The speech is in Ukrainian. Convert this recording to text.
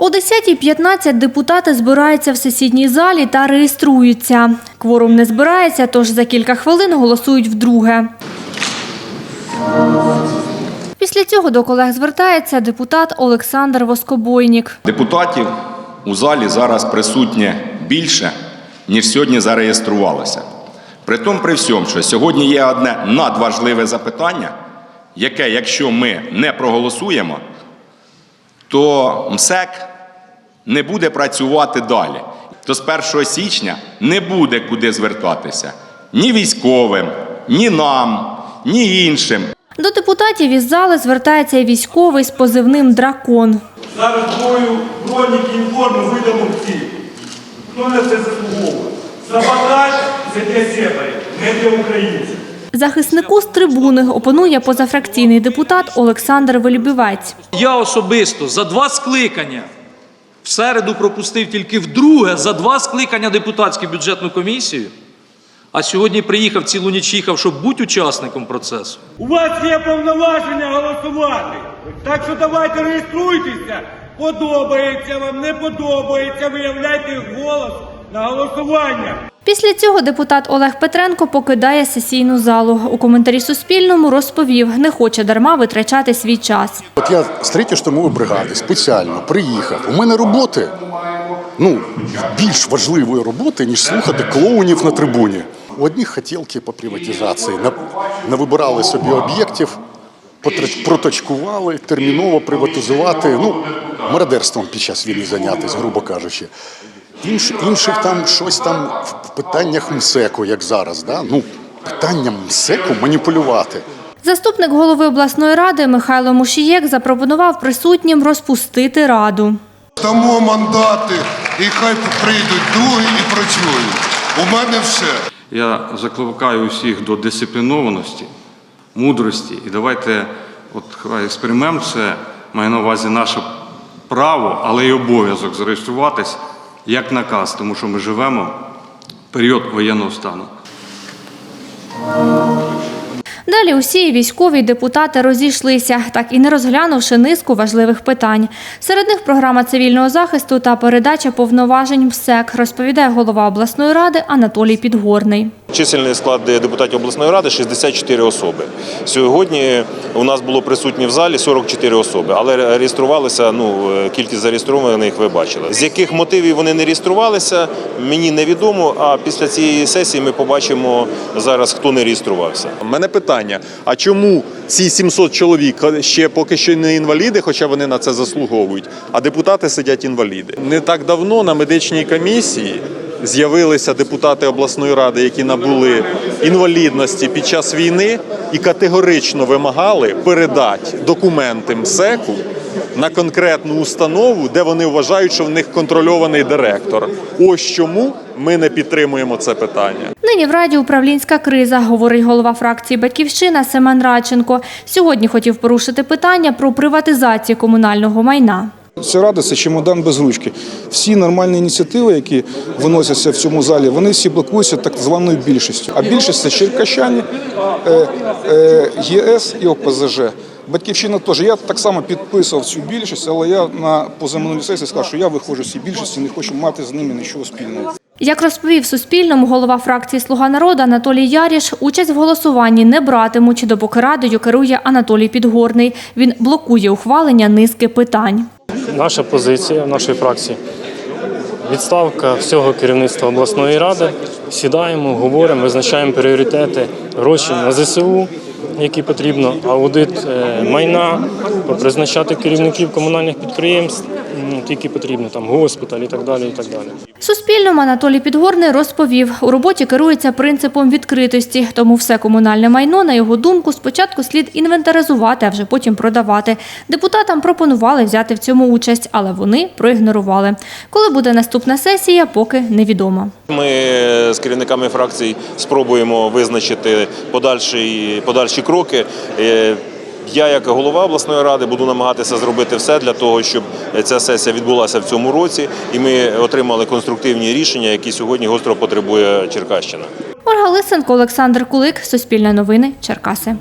О 10.15 депутати збираються в сесійній залі та реєструються. Кворум не збирається, тож за кілька хвилин голосують вдруге. Після цього до колег звертається депутат Олександр Воскобойнік. Депутатів у залі зараз присутнє більше, ніж сьогодні зареєструвалося. При тому, при всьому, що сьогодні є одне надважливе запитання, яке, якщо ми не проголосуємо, то МСЕК не буде працювати далі. То з 1 січня не буде куди звертатися ні військовим, ні нам, ні іншим. До депутатів із зали звертається військовий з позивним Дракон. Зараз бою броніки і форму видамо всі. Хто на це заслуговує? Саботаж це для себе, не для українців. Захиснику з трибуни опонує позафракційний депутат Олександр Вельбівець. Я особисто за два скликання в середу пропустив тільки вдруге за два скликання депутатську бюджетну комісію, а сьогодні приїхав цілу ніч їхав, щоб бути учасником процесу. У вас є повноваження голосувати. Так що давайте реєструйтеся. Подобається вам, не подобається, виявляйте голос на голосування. Після цього депутат Олег Петренко покидає сесійну залу. У коментарі Суспільному розповів, не хоче дарма витрачати свій час. От я з третьої штурмової бригади спеціально приїхав. У мене роботи, ну, більш важливої роботи, ніж слухати клоунів на трибуні. У одних хотілки по приватизації. Навибирали собі об'єктів, проточкували, терміново приватизувати, ну, мародерством під час війни зайнятися, грубо кажучи. Інш, інших там щось там в питаннях МСЕКу, як зараз. Да? Ну, питанням МСЕКу маніпулювати. Заступник голови обласної ради Михайло Мушієк запропонував присутнім розпустити раду. Дамо мандати, і хай прийдуть другі і працюють. У мене все. Я закликаю усіх до дисциплінованості, мудрості. І давайте, от хай експеримент це має на увазі наше право, але й обов'язок зареєструватись як наказ, тому що ми живемо в період воєнного стану. Далі усі військові депутати розійшлися, так і не розглянувши низку важливих питань. Серед них програма цивільного захисту та передача повноважень МСЕК, розповідає голова обласної ради Анатолій Підгорний. Чисельний склад депутатів обласної ради 64 особи. Сьогодні у нас було присутні в залі 44 особи, але реєструвалися. Ну кількість зареєстрованих ви бачили. З яких мотивів вони не реєструвалися, мені невідомо. А після цієї сесії ми побачимо зараз, хто не реєструвався. У мене питання: а чому ці 700 чоловік ще поки що не інваліди, хоча вони на це заслуговують, а депутати сидять інваліди? Не так давно на медичній комісії з'явилися депутати обласної ради, які набули інвалідності під час війни, і категорично вимагали передати документи МСЕКу на конкретну установу, де вони вважають, що в них контрольований директор. Ось чому ми не підтримуємо це питання. Нині в Раді управлінська криза, говорить голова фракції Батьківщина Семен Радченко. Сьогодні хотів порушити питання про приватизацію комунального майна. Ця рада це чемодан без ручки. Всі нормальні ініціативи, які виносяться в цьому залі, вони всі блокуються так званою більшістю. А більшість це черкащані, е, е, ЄС і ОПЗЖ. Батьківщина теж. Я так само підписував цю більшість, але я на позаминулій сесії сказав, що я виходжу з цієї більшості, не хочу мати з ними нічого спільного. Як розповів Суспільному голова фракції Слуга народу Анатолій Яріш, участь в голосуванні не братимуть, допоки радою керує Анатолій Підгорний. Він блокує ухвалення низки питань. Наша позиція нашої фракції відставка всього керівництва обласної ради. Сідаємо, говоримо, визначаємо пріоритети, гроші на ЗСУ, які потрібно, аудит е, майна, призначати керівників комунальних підприємств, які потрібно, там госпіталь і так далі. І так далі. Суспільному Анатолій Підгорний розповів, у роботі керується принципом відкритості, тому все комунальне майно, на його думку, спочатку слід інвентаризувати, а вже потім продавати. Депутатам пропонували взяти в цьому участь, але вони проігнорували. Коли буде наступна сесія, поки невідомо. Ми з керівниками фракцій спробуємо визначити подальші, подальші кроки. Я, як голова обласної ради, буду намагатися зробити все для того, щоб ця сесія відбулася в цьому році, і ми отримали конструктивні рішення, які сьогодні гостро потребує Черкащина. Ольга Лисенко, Олександр Кулик, Суспільне новини, Черкаси.